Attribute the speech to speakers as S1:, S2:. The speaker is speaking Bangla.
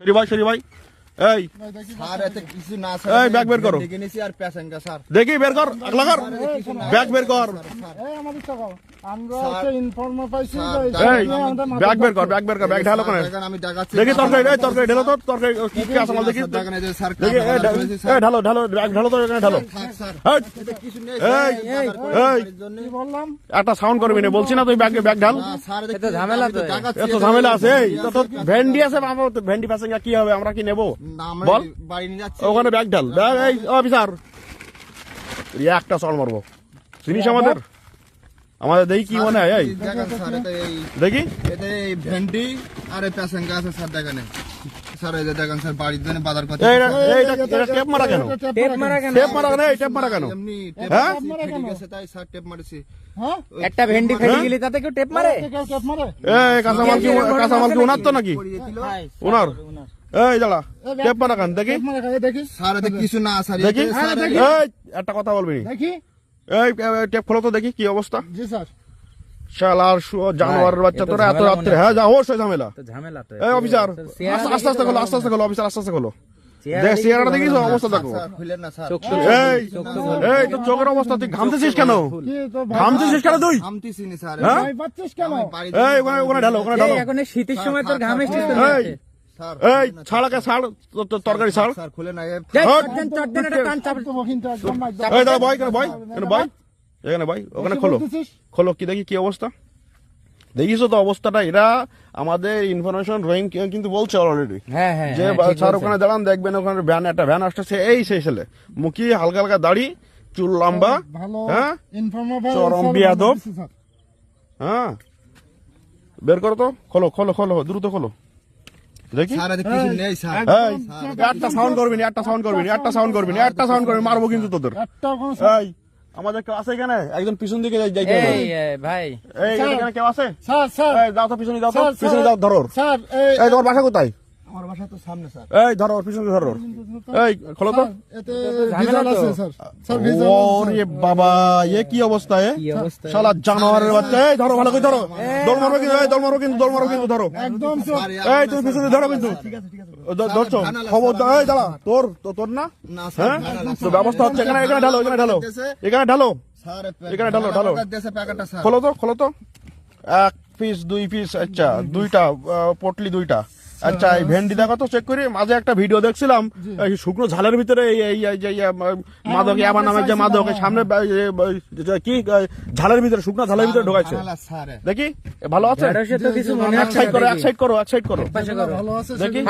S1: সরি ভাই সরি ভাই। এই।
S2: স্যার এতে কিছু না
S1: এই, ব্যাগ বের করো।
S2: ডেকে নিয়েছি আর প্যাসেঞ্জার স্যার।
S1: দেখি বের কর আগলা কর। ব্যাগ বের কর। ব্যাগ বের কর ব্যাগ বের কর ব্যাগ ঢালো কোনে
S2: আমি দেখাচ্ছি
S1: দেখি তরকারি এই তরকারি ঢালো তো তরকারি কি কি আছে দেখি?
S2: এই।
S1: ঢালো ঢালো ব্যাগ ঢালো তো এখানে ঢালো। এই,
S2: কিছু নেই,
S1: এই, একটা সাউন্ড করবি না বলছি না তুই ব্যাগ ব্যাগ ঢাল।
S2: স্যার, এতে
S3: এতে ঝামেলা
S2: তো
S1: ঝামেলা আছে এই তো ভেন্ডি আছে বাবা ভেন্ডি প্যাসেঞ্জার কি হবে আমরা কি নেব? বল। ওখানে ব্যাগ ঢাল। ব্যাগ এই অফিসার। একটা চল মারবো। চিনিস আমাদের? আমাদের দেখি কি মনে হয় দেখি।
S2: ভেন্ডি আর প্যাসেঞ্জার আছে, স্যার, দেখেন এই। স্যার, এই দেখেন, স্যার, বাড়ির জন্য বাজার করতে
S1: এইটা এইটা এটা টেপ মারা কেন?
S3: টেপ মারা কেন?
S1: টেপ মারা কেন? এই টেপ মারা কেন?
S2: এমনি টেপ
S1: হ্যাঁ?
S2: মারছি, তাই স্যার টেপ মারেছি।
S4: হ্যাঁ?
S3: একটা ভেন্ডি ফেটে গেলে তাতে কেউ টেপ মারে?
S4: কেউ টেপ মারে
S1: এই কাঁচামাল কি কাঁচামাল কি ওনার তো নাকি? ওনার। এই দাঁড়া টেপ মারা কেন দেখি
S4: টেপ মারে খাই দেখি
S2: স্যার, এতে কিছু না,
S1: দেখি এই একটা কথা বলবি
S4: দেখি
S1: এই এই, টেপ খোলো তো দেখি কি অবস্থা
S4: জি স্যার
S1: শালার জানোয়ারের বাচ্চা তোরা এত রাত্রে হ্যাঁ যা অবশ্যই ঝামেলা
S3: ঝামেলা তো
S1: এই অফিসার আস্তে আস্তে আস্তে খোলো আস্তে আস্তে খোলো অফিসার আস্তে আস্তে খোলো দেখ
S3: দেখি
S1: চেহারাটা দেখিস অবস্থা দেখো এই চোখের অবস্থা তুই ঘামতেছিস কেন ঘামতেছিস কেন তুই। হ্যাঁ?
S4: কেন
S1: এই ওখানে ওখানে ঢালো ওখানে ঢালো
S3: এখন শীতের সময় তোর ঘাম
S1: এই। ছাড়াকে ছাড় তোর- তোর তরকারি ছাড়।
S2: খুলে না,
S1: বয় কেন বয় কেন বয় এখানে বয় ওখানে খোলো। খোলো কি দেখি কি অবস্থা? দেখিস তো অবস্থাটা এরা আমাদের ইনফরমেশন রোয়িং কিন্তু বলছে অলরেডি
S3: হ্যাঁ হ্যাঁ
S1: যে
S3: হ্যাঁ,
S1: স্যার ওখানে দাঁড়ান দেখবেন ওখানে ভ্যান একটা ভ্যান আসতেছে এই সেই ছেলে। মুখি হালকা হালকা দাড়ি চুল লম্বা হ্যাঁ? চরম বিয়াদব। হ্যাঁ? বের করো তো খোলো খোলো খোলো দ্রুত খোলো। দেখি একটা সাউন্ড করবি না একটা সাউন্ড করবি না একটা সাউন্ড করবি না একটা সাউন্ড করবি মারবো কিন্তু তোদের। এই আমাদের কেউ আছে এখানে? একজন পিছন দিকে যাই-
S3: ভাই।
S1: এই এখানে কেউ আছে?
S4: Sir sir.
S1: যাও তো পিছনে যাও তো পিছনে যাও ধরো।
S4: স্যার এই
S1: এই তোমার বাসা কোথায়?
S2: আমার বাসা তো সামনে, স্যার।
S1: এই ধরো ওর পিছনে ধরো এই খোলো তো।
S4: এতে
S3: ঝামেলা
S4: আছে স্যার। স্যার ভিজাল
S1: ওরে বাবা এ কি অবস্থা এ? শালা জানোয়ারের বাচ্চা এই ধরো ভালো করে ধরো। দৌড় মারো কিন্তু এই দৌড় মারো কিন্তু দৌড় মারো কিন্তু ধরো।
S4: একদম
S1: এই তুমি পিছনে ধরো কিন্তু। ও, ধ- ধরছো? খবর দাও এই দাঁড়া তোর তোর না?
S2: না, স্যার, না, না,
S1: তো ব্যবস্থা হচ্ছে এখানে এখানে ঢালো এখানে ঢালো। এখানে ঢালো।
S2: স্যার,
S1: এখানে ঢালো, ঢালো। খোলো তো খোলো তো। এক পিস দুই পিস আচ্ছা দুইটা পটলি দুইটা। আচ্ছা এই ভেন্ডি কত চেক করি। মাঝে একটা ভিডিও দেখছিলাম এই শুকনো ঝালের ভিতরে এই এই এই যে মাদক ইয়াবা নামের যে মাদক সামনে কি ঝালের ভিতরে শুকনো ঝালের ভিতরে ঢোকাইছে। দেখি ভালো আছে?
S3: ঢেঁড়সে তো কিছু মনে
S1: এক সাইড করো এক সাইড করো এক সাইড
S3: করো।
S4: ভালো আছে
S1: দেখি